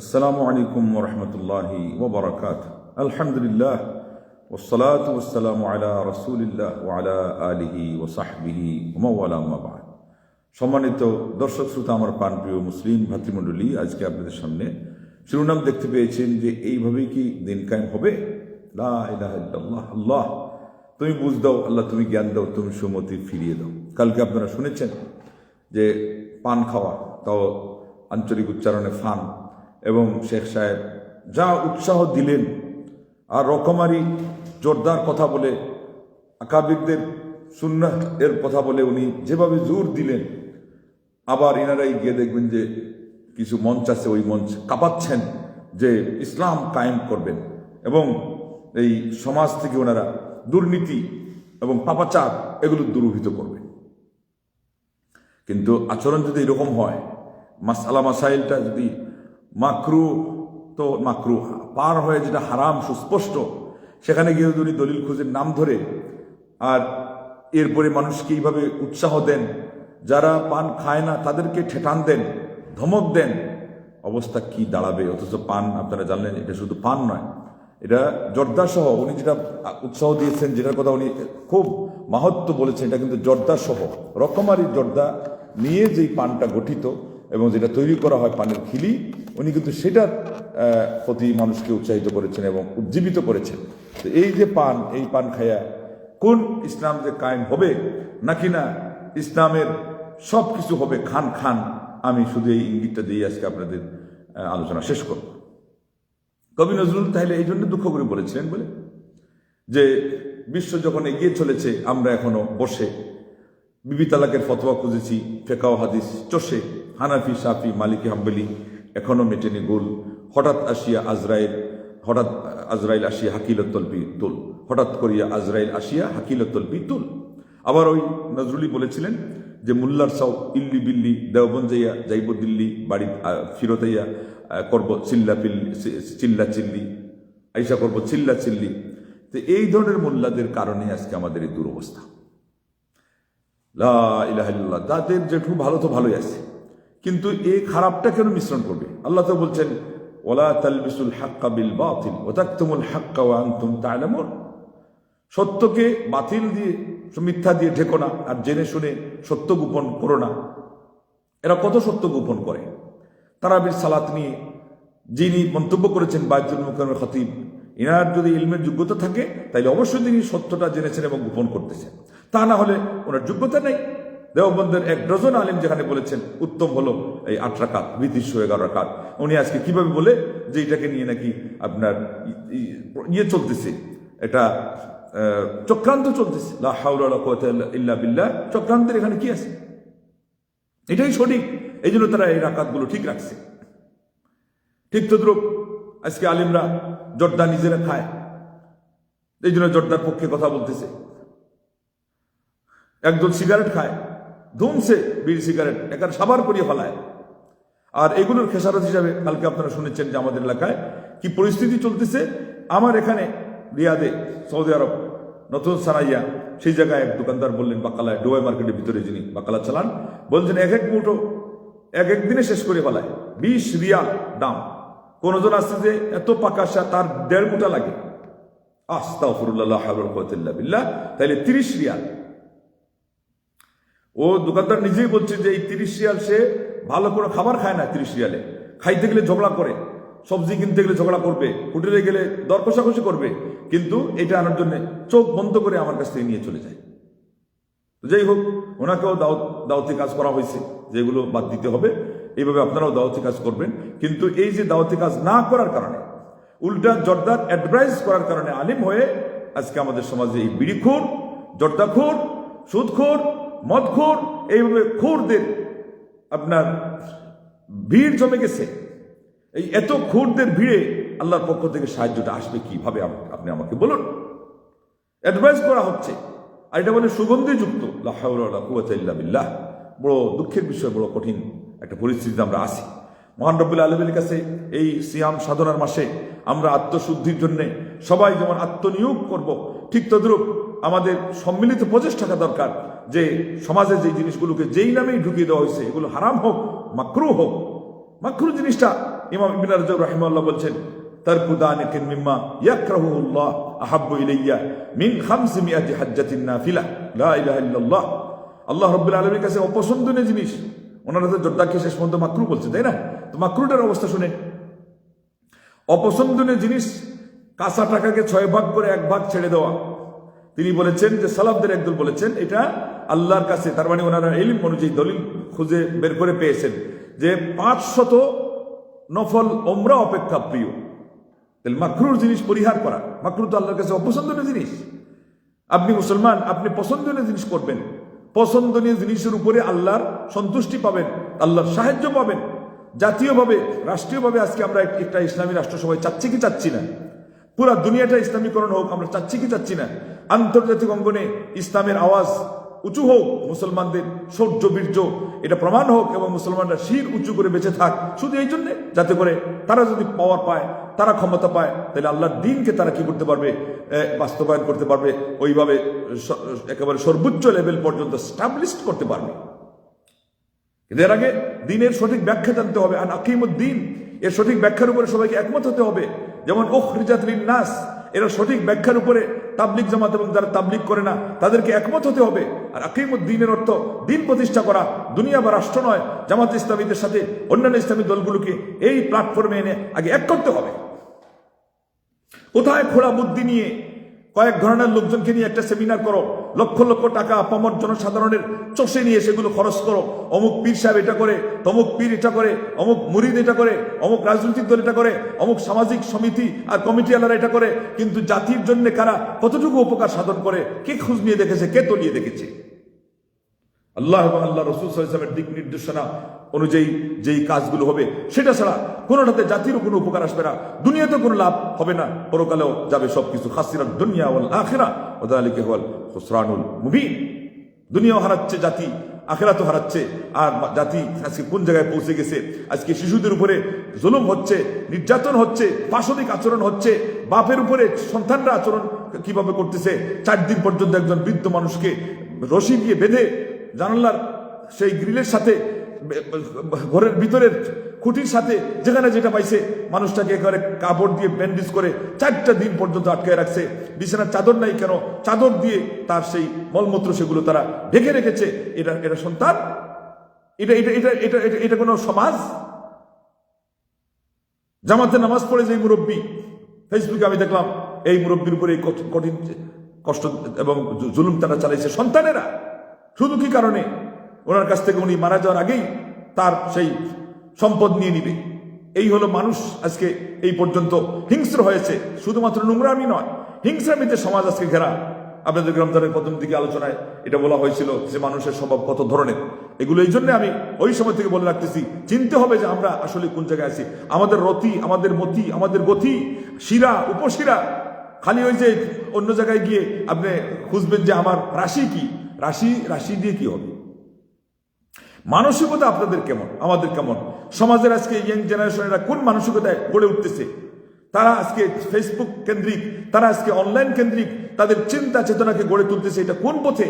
আসসালামু আলাইকুম রহমতুল্লাহি ওবরাকাত আলহামদুলিল্লাহ ওসলাত ওসালাম আলা রসুলিল্লাহ ওয়ালা আলিহি ওসাহবিহি ওমাবাদ সম্মানিত দর্শক শ্রোতা, আমার প্রাণপ্রিয় মুসলিম ভাতৃমণ্ডলী, আজকে আপনাদের সামনে শিরোনাম দেখতে পেয়েছেন যে এইভাবেই কি দিন কায়েম হবে? লা ইলাহা আল্লাহ। তুমি বুঝ দাও, আল্লাহ তুমি জ্ঞান দাও, তুমি সুমতি ফিরিয়ে দাও। কালকে আপনারা শুনেছেন যে পান খাওয়া, তাও আঞ্চলিক উচ্চারণে ফান। এবং শেখ সাহেব যা উৎসাহ দিলেন আর রকমারি জোরদার কথা বলে আকাবিকদের সুন্নাহ এর কথা বলে উনি যেভাবে জোর দিলেন, আবার এনারাই গিয়ে দেখবেন যে কিছু মঞ্চ আছে, ওই মঞ্চ কাঁপাচ্ছেন যে ইসলাম কায়েম করবেন এবং এই সমাজ থেকে ওনারা দুর্নীতি এবং পাপাচার এগুলো দূরীভূত করবেন। কিন্তু আচরণ যদি এরকম হয় মাসালা মাসাইলটা যদি মাকরু, তো মাকরু, পার হয়ে যেটা হারাম, সুস্পষ্ট, সেখানে গিয়ে উনি দলিল খুঁজের নাম ধরে, আর এরপরে মানুষকে এইভাবে উৎসাহ দেন, যারা পান খায় না, তাদেরকে ঠেটান দেন, ধমক দেন, অবস্থা কি দাঁড়াবে? অথচ পান, আপনারা জানলেন, এটা শুধু পান নয়, এটা জর্দা সহ উনি যেটা উৎসাহ দিয়েছেন, যেটার কথা উনি খুব মাহাত্ম বলেছেন, এটা কিন্তু জর্দা সহ রকমারি জর্দা নিয়ে যেই পানটা গঠিত এবং যেটা তৈরি করা হয় পানের খিলি, উনি কিন্তু সেটার প্রতি মানুষকে উৎসাহিত করেছেন এবং উজ্জীবিত করেছেন। তো এই যে পান, এই পান খায়া কোন ইসলাম যে কায়েম হবে, নাকি না ইসলামের সব কিছু হবে খান খান, আমি শুধু এই ইঙ্গিতটা দিয়ে আজকে আপনাদের আলোচনা শেষ করব। কবি নজরুল তাহলে এই জন্য দুঃখ করে বলেছিলেন বলে, যে বিশ্ব যখন এগিয়ে চলেছে, আমরা এখনও বসে। বিবি তালাকের ফতোয়া খুঁজেছি, ফেকাও হাদিস চষে। হানাফি সাফি মালিকি, হাম্বলি এখনও মেটেনি গোল। হঠাৎ আসিয়া আজরাইল, হঠাৎ আজরাইল আসিয়া হাকিলত তলপি তুল। হঠাৎ করিয়া আজরাইল আসিয়া হাকিলত তলপি তুল। আবার ওই নজরুলি বলেছিলেন যে, মুল্লার সাউ ইল্লি বিল্লি, দেওবন্দ যাইয়া যাইব দিল্লি, বাড়ি ফিরত আইয়া করব চিল্লা পিল্লি চিল্লা চিল্লি, আইসা করব চিল্লা চিল্লি। তো এই ধরনের মোল্লাদের কারণে আজকে আমাদের এই দুরবস্থা। লা ইলাহা তাদের যেটু ভালো তো ভালোই আছে। কিন্তু এই খারাপটা কেন মিশ্রণ করবে? আল্লাহ তো বলছেন, ওলা তালবিসুল হাক্কা বিল বাতিল ও তাকতুমুল হাক্কা ওয়া আনতুম তা'লামুন। সত্যকে বাতিল দিয়ে, মিথ্যা দিয়ে ঢেকো না, আর জেনে শুনে সত্য গোপন করো না। এরা কত সত্য গোপন করে? তারাবির সালাত নিয়ে যিনি মন্তব্য করেছেন বাইতুল মুকামের খতিব, ইনার যদি ইলমের যোগ্যতা থাকে তাহলে অবশ্যই তিনি সত্যটা জেনেছেন এবং গোপন করতেছেন। তা না হলে ওনার যোগ্যতা নেই। দেওবন্দের এক ডজন আলিম যেখানে বলেছেন, উত্তম হলো এই আট রাকাত বিতিশ এগারো রাকাত। উনি আজকে কীভাবে বলে যে এটাকে নিয়ে নাকি আপনার ইয়ে চলতেছে? এটা চক্রান্ত চলতেছে। ইল্লা বিল্লাহ। চক্রান্তের এখানে কি আছে? এটাই সঠিক। এই জন্য তারা এই রাকাতগুলো ঠিক রাখছে। ঠিক তদ্রুপ, আজকে আলিমরা জর্দা নিজেরা খায়। এই জন্য জর্দার পক্ষে কথা বলতেছে। একজন সিগারেট খায়। ধুমছে বিড়ি সিগারেট, একার সাবার করিয়ে ফেলায় আর এগুলোর খেসারত হিসাবে কালকে আপনারা শুনেছেন যে আমাদের এলাকায় কি পরিস্থিতি চলতেছে। আমার এখানে রিয়াদে, সৌদি আরব, নতুন সারাইয়া সেই জায়গায় এক দোকানদার বললেন, বাকালায়, ডোবাই মার্কেটের ভিতরে যিনি বাকালা চালান, বলছেন, এক এক মুঠো, এক এক দিনে শেষ করে ফেলায়। বিশ রিয়াল দাম। কোনজন আসছে যে এত পাকাশা তার দেড় মুঠা লাগে। আস্তাফরুল্লাহ বিল্লাহ। তাইলে তিরিশ রিয়াল। ও দোকানদার নিজেই বলছে যে এই তিরিশ রিয়াল সে ভালো করে খাবার খায় না তিরিশ রিয়ালে খাইতে গেলে ঝগড়া করে, সবজি কিনতে গেলে ঝগড়া করবে, হোটেলে গেলে দর কষাকষি করবে, কিন্তু এটা আনার জন্য চোখ বন্ধ করে আমার কাছ থেকে নিয়ে চলে যায়। যাই হোক, ওনাকেও দাওয়াত, দাওয়াতি কাজ করা হয়েছে যেগুলো বাদ দিতে হবে। এইভাবে আপনারাও দাওয়াতি কাজ করবেন। কিন্তু এই যে দাওয়াতি কাজ না করার কারণে, উল্টা জর্দার অ্যাডভাইস করার কারণে আলিম হয়ে আজকে আমাদের সমাজে এই বিড়িখোর জর্দাখোর সুদখোর মদখোর এইভাবে খোরদের আপনার ভিড় জমে গেছে। এই এত খোরদের ভিড়ে আল্লাহর পক্ষ থেকে সাহায্যটা আসবে কীভাবে আপ- আপনি আমাকে বলুন। অ্যাডভাইস করা হচ্ছে। আর এটা মানে সুগন্ধিযুক্ত। লা হাওলা ওয়ালা কুওয়াতা ইল্লা বিল্লাহ। বড় দুঃখের বিষয়, বড় কঠিন একটা পরিস্থিতিতে আমরা আছি। মহান রব্বুল কাছে এই সিয়াম সাধনার মাসে আমরা আত্মশুদ্ধির জন্য সবাই যেমন আত্মনিয়োগ করব, ঠিক তদ্রূপ আমাদের সম্মিলিত প্রচেষ্টা দরকার যে সমাজে যে জিনিসগুলোকে যেই নামেই ঢুকিয়ে দেওয়া হয়েছে, এগুলো হারাম হোক, মাকরু হোক। মাকরু জিনিসটা ইমাম ইবিন রাজব রাহিমাল্লাহ বলছেন, তারকু দানিকিন মিম্মা ইয়াকরাহুল্লাহ আহাব্বু ইলাইয়া মিন খামসিমিয়াতি হাজ্জাতিন নাফিলা। লা ইলাহা ইল্লাল্লাহ। আল্লাহ রাব্বুল আলামিনের কাছে অপছন্দনীয় জিনিস ওনারা তো জোরদারকে শেষ পর্যন্ত মাকরু বলছে, তাই না? তো মাকরুটার অবস্থা শুনে, অপছন্দনীয় জিনিস, কাঁচা টাকাকে ছয় ভাগ করে এক ভাগ ছেড়ে দেওয়া। তিনি বলেছেন যে সালাফদের একদল বলেছেন, এটা আল্লাহর কাছে, তার মানে ওনারা এলিম অনুযায়ী দলিল খুঁজে বের করে পেয়েছেন যে পাঁচ শত নফল ওমরা অপেক্ষা প্রিয়। তাহলে মাকরুর জিনিস পরিহার করা, মাকরু তো আল্লাহর কাছে অপছন্দনীয় জিনিস। আপনি মুসলমান, আপনি পছন্দনীয় জিনিস করবেন। পছন্দনীয় জিনিসের উপরে আল্লাহর সন্তুষ্টি পাবেন, আল্লাহর সাহায্য পাবেন, জাতীয়ভাবে, রাষ্ট্রীয়ভাবে আজকে আমরা একটা ইসলামী রাষ্ট্র সবাই চাচ্ছি কি চাচ্ছি না? পুরা দুনিয়াটা ইসলামীকরণ হোক, আমরা চাচ্ছি কি চাচ্ছি না? আন্তর্জাতিক অঙ্গনে ইসলামের আওয়াজ উঁচু হোক, মুসলমানদের শৌর্য বীর্য এটা প্রমাণ হোক এবং মুসলমানরা শির উঁচু করে বেঁচে থাক। শুধু এই জন্যে যাতে করে তারা যদি পাওয়ার পায়, তারা ক্ষমতা পায়, তাহলে আল্লাহর দিনকে তারা কি করতে পারবে? বাস্তবায়ন করতে পারবে। ওইভাবে একেবারে সর্বোচ্চ লেভেল পর্যন্ত স্টাবলিশড করতে পারবে। এর আগে দিনের সঠিক ব্যাখ্যা জানতে হবে। আর আকিমুদ্দিন, এর সঠিক ব্যাখ্যার উপরে সবাইকে একমত হতে হবে। যেমন ওখ রিজাত নাস এরা সঠিক ব্যাখ্যার উপরে তাবলিক জামাত এবং যারা তাবলিক করে না, তাদেরকে একমত হতে হবে। আর আকিমুদ্দিনের অর্থ, দিন প্রতিষ্ঠা করা, দুনিয়া বা রাষ্ট্র নয়। জামাত ইসলামীদের সাথে অন্যান্য ইসলামী দলগুলোকে এই প্ল্যাটফর্মে এনে আগে এক করতে হবে। কোথায় খোলা বুদ্ধি নিয়ে কয়েক ধরনের লোকজনকে নিয়ে একটা সেমিনার করো, লক্ষ লক্ষ টাকা পামর জনসাধারণের চষে নিয়ে সেগুলো খরচ করো। অমুক পীর সাহেব এটা করে, তমুক পীর এটা করে, অমুক মুরিদ এটা করে, অমুক রাজনৈতিক দল এটা করে, অমুক সামাজিক সমিতি আর কমিটি আলারা এটা করে, কিন্তু জাতির জন্য কারা কতটুকু উপকার সাধন করে, কে খোঁজ নিয়ে দেখেছে, কে তলিয়ে দেখেছে? আল্লাহ এবং আল্লাহ রসুল সাল্লামের দিক নির্দেশনা অনুযায়ী যেই কাজগুলো হবে, সেটা ছাড়া কোনোটাতে জাতিরও কোনো উপকার আসবে না দুনিয়াতে কোনো লাভ হবে না, পরকালেও যাবে সবকিছু, খাসিরাত দুনিয়া ওয়াল আখিরা ওদালিকে হল খুসরানুল মুবিন। দুনিয়াও হারাচ্ছে জাতি আখেরা তো হারাচ্ছে, আর জাতি আজকে কোন জায়গায় পৌঁছে গেছে? আজকে শিশুদের উপরে জুলুম হচ্ছে, নির্যাতন হচ্ছে, পাশবিক আচরণ হচ্ছে, বাপের উপরে সন্তানরা আচরণ কীভাবে করতেছে? চার দিন পর্যন্ত একজন বৃদ্ধ মানুষকে রশি দিয়ে বেঁধে জানালার সেই গ্রিলের সাথে ঘরের ভিতরের খুঁটির সাথে যেখানে যেটা পাইছে, মানুষটাকে একেবারে কাপড় দিয়ে ব্যান্ডেজ করে চারটা দিন পর্যন্ত আটকায় রাখছে। বিছানার চাদর নাই কেন? চাদর দিয়ে তার সেই মলমূত্র সেগুলো তারা ঢেকে রেখেছে। এটা এটা সন্তান? এটা এটা এটা এটা এটা এটা কোনো সমাজ? জামাতে নামাজ পড়ে যে মুরব্বী ফেসবুকে আমি দেখলাম, এই মুরব্বীর উপরে এই কঠ- কঠিন কষ্ট এবং জুলুম তারা চালাইছে সন্তানেরা। শুধু কি কারণে? ওনার কাছ থেকে উনি মারা যাওয়ার আগেই তার সেই সম্পদ নিয়ে নিবে। এই হলো মানুষ আজকে এই পর্যন্ত হিংস্র হয়েছে। শুধুমাত্র নোংরামি নয়, হিংস্রামিতে সমাজ আজকে ঘেরা। আপনাদের গ্রন্থের প্রথম দিকে আলোচনায় এটা বলা হয়েছিল যে মানুষের স্বভাব কত ধরনের। এগুলো এই জন্য আমি ওই সময় থেকে বলে রাখতেছি, চিনতে হবে যে আমরা আসলে কোন জায়গায় আছি। আমাদের রতি, আমাদের মতি, আমাদের গতি, শিরা, উপশিরা। খালি ওই যে অন্য জায়গায় গিয়ে আপনি খুঁজবেন যে আমার রাশি কি? রাশি রাশি দিয়ে কি হবে? মানসিকতা আপনাদের কেমন? আমাদের কেমন? সমাজের আজকে ইয়াং জেনারেশনেরা কোন মানসিকতায় গড়ে উঠতেছে? তারা আজকে ফেসবুক কেন্দ্রিক, তারা আজকে অনলাইন কেন্দ্রিক, তাদের চিন্তা চেতনাকে গড়ে তুলতেছে এটা কোন পথে?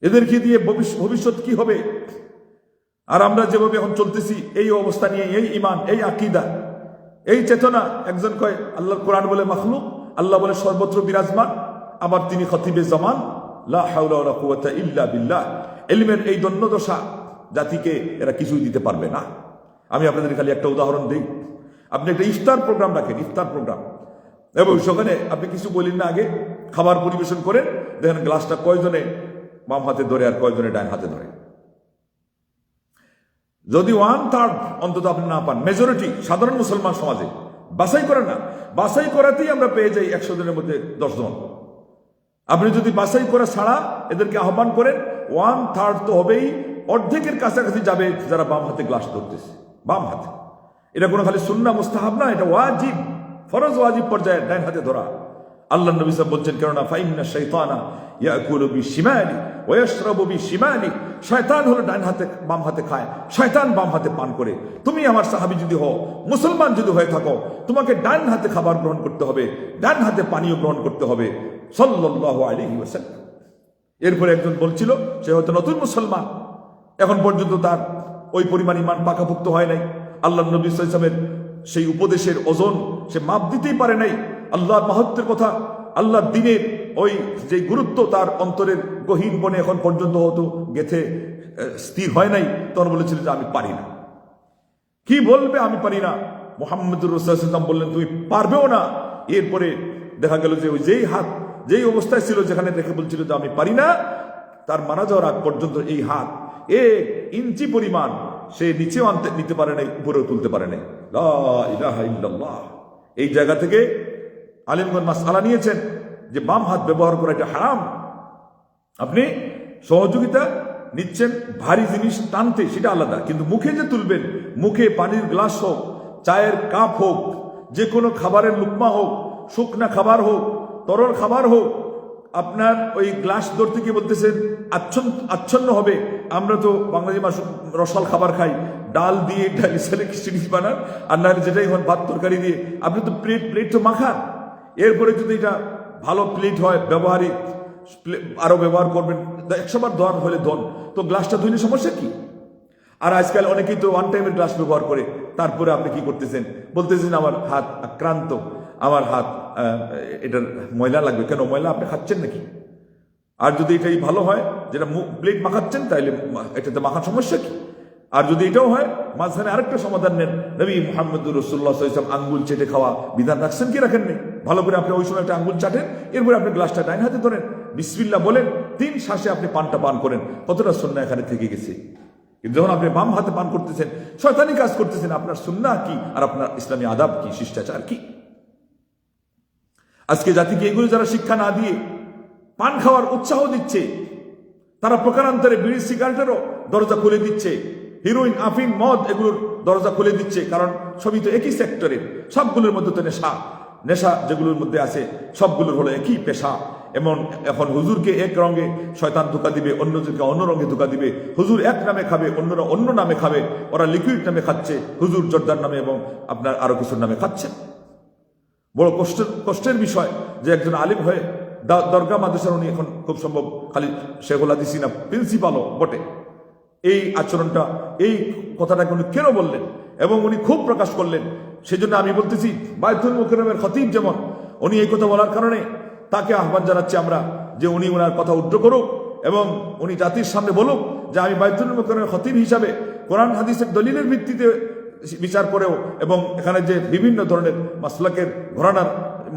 এদেরকে দিয়ে ভবিষ্য- ভবিষ্যৎ কি হবে? আর আমরা যেভাবে এখন চলতেছি, এই অবস্থা নিয়ে, এই ইমান এই আকিদা, এই চেতনা, একজন কয় আল্লাহ কোরআন বলে মাখলুক, আল্লাহ বলে সর্বত্র বিরাজমান, আবার তিনি খতিবে জামান ইল্লা বিল্লাহ। এলিমের এই দণ্ডদশা জাতিকে এরা কিছুই দিতে পারবে না। আমি আপনাদের খালি একটা উদাহরণ দিই। আপনি একটা ইফতার প্রোগ্রাম রাখেন, ইফতার প্রোগ্রাম। এবং সেখানে আপনি কিছু বলেন না আগে, খাবার পরিবেশন করেন, দেখেন গ্লাসটা কয়জনে বাম হাতে ধরে আর কয়জনে ডান হাতে ধরে। যদি ওয়ান থার্ড অন্তত আপনি না পান মেজরিটি সাধারণ মুসলমান সমাজে, বাছাই করেন না। বাছাই করাতেই আমরা পেয়ে যাই একশো জনের মধ্যে দশ জন আপনি যদি বাছাই করা ছাড়া এদেরকে আহ্বান করেন ওয়ান থার্ড তো হবেই, অর্ধেকের কাছাকাছি যাবে যারা বাম হাতে গ্লাস ধরতেছে। বাম হাতে। এটা কোনো খালি সুন্না, মুস্তাহাব না, এটা ওয়াজিব। ফরজ ওয়াজিব পর্যায়ে ডাইন হাতে ধরা। আল্লাহ নবী সাহেব বলছেন, কেননা ফাইন্না শৈতানা ইয়াকুলু বি শিমালি ওয়া ইয়াশরাবু বি শিমালি শয়তান হলো ডান হাতে, বাম হাতে খায়। শয়তান বাম হাতে পান করে। তুমি আমার সাহাবী যদি হও, মুসলমান যদি হয়ে থাকো, তোমাকে ডান হাতে খাবার গ্রহণ করতে হবে, ডান হাতে পানীয় গ্রহণ করতে হবে। সাল্লাল্লাহু আলাইহি ওয়াসাল্লাম। এরপরে একজন বলছিল, সে হয়তো নতুন মুসলমান। এখন পর্যন্ত তার ওই পরিমাণ ইমান পাকাভুক্ত হয় নাই। আল্লাহ নবী সাল্লামের সেই উপদেশের ওজন সে মাপ দিতেই পারে নাই। আল্লাহর মাহাত্মের কথা, আল্লাহর দিনের ওই যে গুরুত্ব তার অন্তরের গহীন বনে এখন পর্যন্ত হতো গেথে স্থির হয় নাই। তখন বলেছিল যে, আমি পারি না। কি বলবে, আমি পারি না? মোহাম্মদুর রসুলাম বললেন, তুমি পারবেও না। এরপরে দেখা গেল যে, ওই যেই হাত যেই অবস্থায় ছিল, যেখানে দেখে বলছিল যে আমি পারি না, তার মারা যাওয়ার আগ পর্যন্ত এই হাত এক ইঞ্চি পরিমাণ সে নিচেও আনতে, নিতে পারে নাই, উপরেও তুলতে পারে নাই। এই জায়গা থেকে আলিমগঞ্জ মাসালা নিয়েছেন যে বাম হাত ব্যবহার করা এটা হারাম। আপনি সহযোগিতা নিচ্ছেন, ভারী জিনিস টানতে, সেটা আলাদা। কিন্তু মুখে যে তুলবেন, মুখে পানির গ্লাস হোক, চায়ের কাপ হোক যে কোনো খাবারের লুকমা হোক, শুকনা খাবার হোক তরল খাবার হোক, আপনার ওই গ্লাস ধরতে গিয়ে বলতেছেন, আচ্ছন্ন আচ্ছন্ন হবে। আমরা তো বাঙালি মাস রসাল খাবার খাই। ডাল দিয়ে ডালি সালে খিচুড়ি বানান? আর না যেটাই হন ভাত তরকারি দিয়ে। আপনি তো প্লেট প্লেট তো মাখান। এরপরে যদি এটা ভালো প্লেট হয়, ব্যবহারিক প্লে- আরও ব্যবহার করবেন। একশো বার ধোয়ার হলে ধন। তো গ্লাসটা ধুইলে সমস্যা কি? আর আজকাল অনেকেই তো ওয়ান টাইমের গ্লাস ব্যবহার করে। তারপরে আপনি কি করতেছেন? বলতেছেন, আমার হাত আক্রান্ত। আমার হাত এটার ময়লা লাগবে। কেন, ময়লা আপনি খাচ্ছেন নাকি? আর যদি এটাই ভালো হয়, যেটা প্লেট মাখাচ্ছেন তাহলে এটাতে মাখার সমস্যা কি? আর যদি এটাও হয়, মাঝখানে আরেকটা সমাধান নেন। নবী মোহাম্মদুর রসুল্লাহ ইসলাম আঙ্গুল চেটে খাওয়া বিধান রাখছেন কি রাখেননি ভালো করে আপনি ওই সময় একটা আঙ্গুল চাটেন, এরপরে আপনি গ্লাসটা ডাইন হাতে ধরেন। বিসমিল্লা বলেন, তিন শ্বাসে আপনি পানটা পান করেন। কতটা সন্না এখানে থেকে গেছে? কিন্তু যখন আপনি বাম হাতে পান করতেছেন, শয়তানি কাজ করতেছেন, আপনার সুন্না কি? আর আপনার ইসলামী আদাব কি? শিষ্টাচার কি? আজকে জাতিকে এগুলো যারা শিক্ষা না দিয়ে পান খাওয়ার উৎসাহ দিচ্ছে, তারা প্রকারান্তরে বিড়ি, সিগারেটেরও দরজা খুলে দিচ্ছে। হিরোইন আফিন মদ এগুলোর দরজা খুলে দিচ্ছে, কারণ সবই তো একই সেক্টরের। সবগুলোর মধ্যে তো নেশা। নেশা যেগুলোর মধ্যে আছে, সবগুলোর হলো একই পেশা। এমন এখন হুজুরকে এক রঙে শয়তান ধোকা দিবে অন্যজনকে অন্য রঙে ধোকা দিবে। হুজুর এক নামে খাবে, অন্যরা অন্য নামে খাবে। ওরা লিকুইড নামে খাচ্ছে। হুজুর জর্দার নামে এবং আপনার আরও কিছুর নামে খাচ্ছে। বড় কষ্টের কষ্টের বিষয় যে একজন আলিম হয়ে দরগা মাদ্রাসার উনি এখন খুব সম্ভব খালি শেখুল হাদিসি না প্রিন্সিপালও বটে। এই আচরণটা, এই কথাটাকে উনি কেন বললেন? এবং উনি খুব প্রকাশ করলেন। সেজন্য আমি বলতেছি, বায়তুল মুকরমের খতিব যেমন, উনি এই কথা বলার কারণে তাকে আহ্বান জানাচ্ছি আমরা যে উনি ওনার কথা উদ্র করুক এবং উনি জাতির সামনে বলুক যে আমি বায়তুল মুকরমের খতিব হিসাবে কোরআন, হাদিসের দলিলের ভিত্তিতে বিচার করেও এবং এখানে যে বিভিন্ন ধরনের মাসলাকের ঘরানার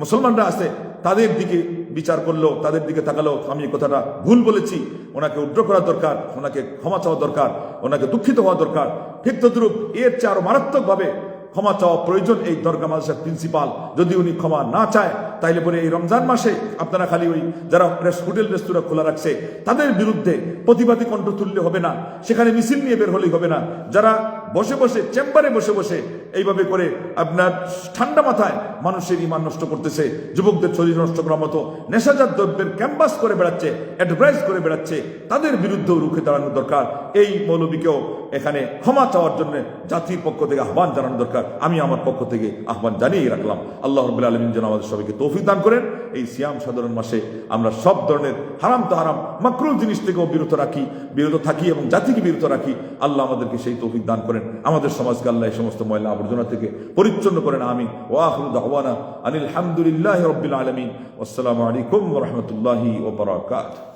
মুসলমানরা আছে, তাদের দিকে বিচার করল তাদের দিকে তাকালো আমি কথাটা ভুল বলেছি। ওনাকে উদ্র করা দরকার, ওনাকে ক্ষমা চাওয়া দরকার, ওনাকে দুঃখিত হওয়া দরকার। ঠিক তদ্রুপ এর চেয়ে আরও মারাত্মকভাবে ক্ষমা চাওয়া প্রয়োজন এই দরগা মাদ্রাসার প্রিন্সিপাল। যদি উনি ক্ষমা না চায়, তাইলে পরে এই রমজান মাসে আপনারা খালি ওই যারা হোটেল, রেস্তোরাঁ খোলা রাখছে, তাদের বিরুদ্ধে প্রতিবাদী কণ্ঠ তুললে হবে না। সেখানে মিছিল নিয়ে বের হলেই হবে না। যারা বসে বসে, চেম্বারে বসে বসে এইভাবে করে আপনার ঠান্ডা মাথায় মানুষের ইমান নষ্ট করতেছে, যুবকদের শরীর নষ্ট করার মতো নেশাজাত দ্রব্যের ক্যাম্পাস করে বেড়াচ্ছে অ্যাডভাইস করে বেড়াচ্ছে, তাদের বিরুদ্ধেও রুখে দাঁড়ানো দরকার। এই মৌলবীকেও এখানে ক্ষমা চাওয়ার জন্য জাতির পক্ষ থেকে আহ্বান জানানো দরকার। আমি আমার পক্ষ থেকে আহ্বান জানিয়ে রাখলাম। আল্লাহ রবুল্লা আলমিন যেন আমাদের সবাইকে তৌফিক দান করেন। এই সিয়াম সাধারণ মাসে আমরা সব ধরনের হারাম তো হারাম মাকরুল জিনিস থেকেও বিরত রাখি, বিরত থাকি এবং জাতিকে বিরত রাখি। আল্লাহ আমাদেরকে সেই তৌফিক দান করেন। আমাদের সমাজকে আল্লাহ এই সমস্ত ময়লা আবর্জনা থেকে পরিচ্ছন্ন করেন আমি ওয়াহুল আহওয়ানা আনিল হামদুলিল্লাহ রবিল আলমিন। আসসালামু আলাইকুম রহমতুল্লাহি ওবরাকাত